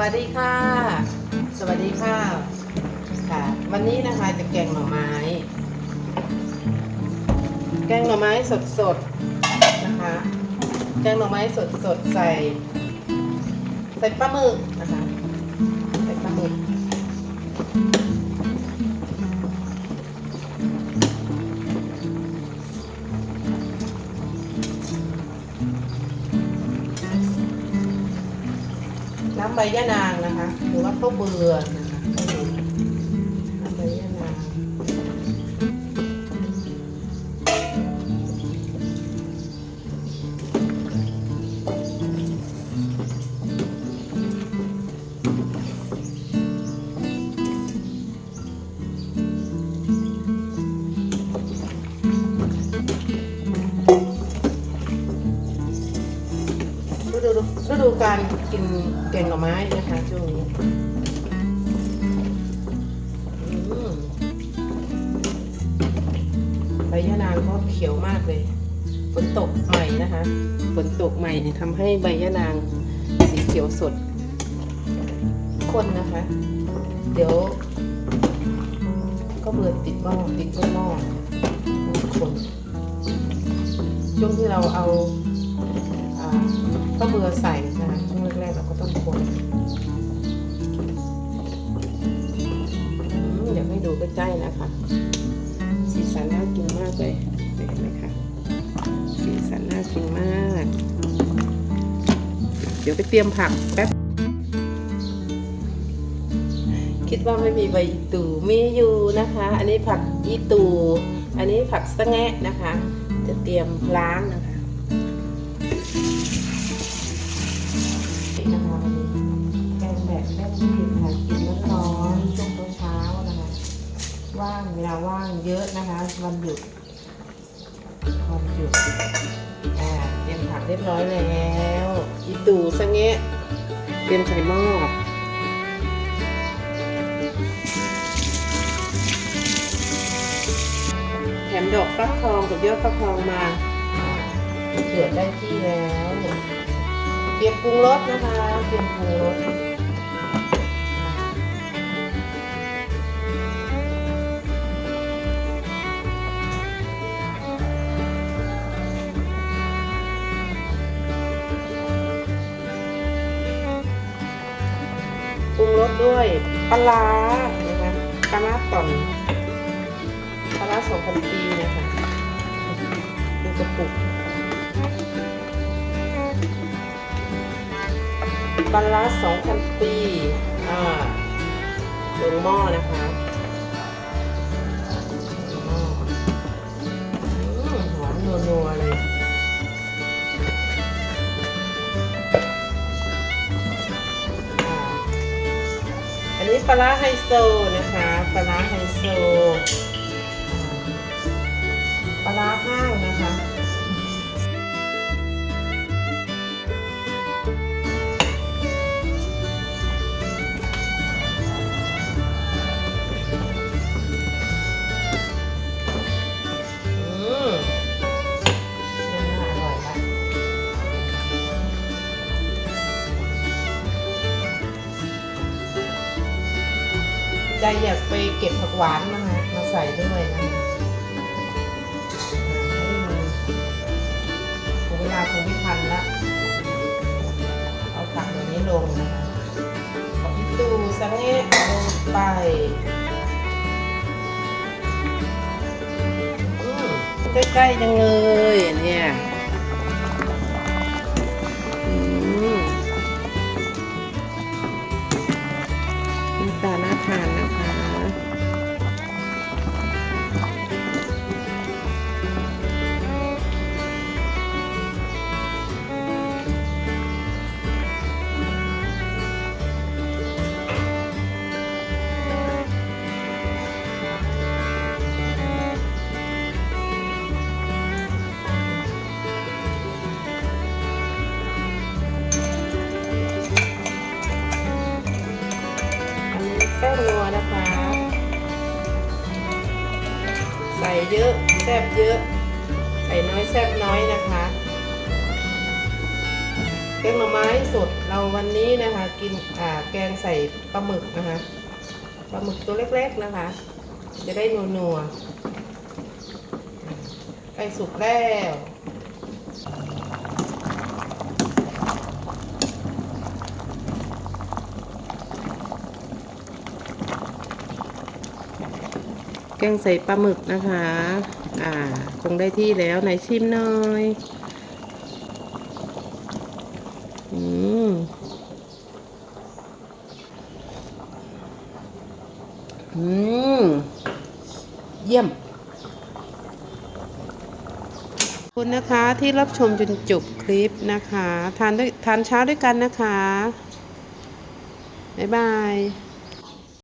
วัสดีค่ะ สวัสดีค่ะ ค่ะ วันนี้นะคะจะแกงหน่อไม้ แกงหน่อไม้สดๆนะคะ แกงหน่อไม้สดๆใส่ ใส่ปลาหมึกนะคะ ใบยะนางนะคะ หรือว่าข้าวเบื่อนะคะ ดูฤดูการกินแกงหน่อไม้นะคะช่วงนี้ใบยะนางก็เขียวมากเลย ฝนตกใหม่นะคะ ฝนตกใหม่เนี่ยทำให้ใบยะนางสีเขียวสดคนนะคะ เดี๋ยว ก็เบื่อติดหม้อติดต้นหม้อคนช่วงที่เราเอา อ่าข้าวเบื่อใส่นะคะช่วงแรกๆเราก็ต้องคนอืมอยากให้ดูใกล้ๆนะคะ สีสันน่ากินมากเลยเห็นไหมคะสีสันน่ากินมาก เดี๋ยวไปเตรียมผักแป๊บคิดว่าไม่มีใบอีตูมีอยู่นะคะ อันนี้ผักอีตู อันนี้ผักสะแงะนะคะ จะเตรียมล้างนะคะ นะคะวันนี้แกงแบบแม่รีบค่ะกินร้อนๆช่วงเช้านะคะ ว่างเวลาว่างเยอะนะคะ วันหยุดวันหยุดอ่าเตรียมผักเรียบร้อยแล้วอีตู่สะเงะเตรียมใส่หม้อแถมดอกฟักทองกับยอดฟักทองมาเดือดได้ที่แล้ว เตรียมปรุงรสนะคะเตรียมปรุงรสปรุงรสด้วยปลานะคะปลาร้าต่อนปลาร้าสองพันปีนะคะดูกระปุก ปลาร้าสองพันปี อ่าลงหม้อนะคะลงหม้อนัวๆเลยอันนี้ปลาไฮโซนะคะ ปลาไฮโซ ใจอยากไปเก็บผักหวานมามาใส่ด้วยนะคะอ่าให้มันถึงเวลาคงไม่ทันละเอาผักตัวนี้ลงนะคะเอาพี่ตูสังเงะลงไปใกล้ๆจังเลยเนี่ย ใส่เยอะแซ่บเยอะ ใส่น้อยแซ่บน้อยนะคะแกงหน่อไม้สดเราวันนี้นะคะ กินอ่าแกงใส่ปลาหมึกนะคะปลาหมึกตัวเล็กๆนะคะ จะได้นัวๆใกล้สุกแล้ว แกงใส่ปลาหมึกนะคะ อ่า คงได้ที่แล้วไหนชิมหน่อย อืมอืม เยี่ยมคุณนะคะที่รับชมจนจบคลิปนะคะ ทานด้วยทานเช้าด้วยกันนะคะ บ๊ายบาย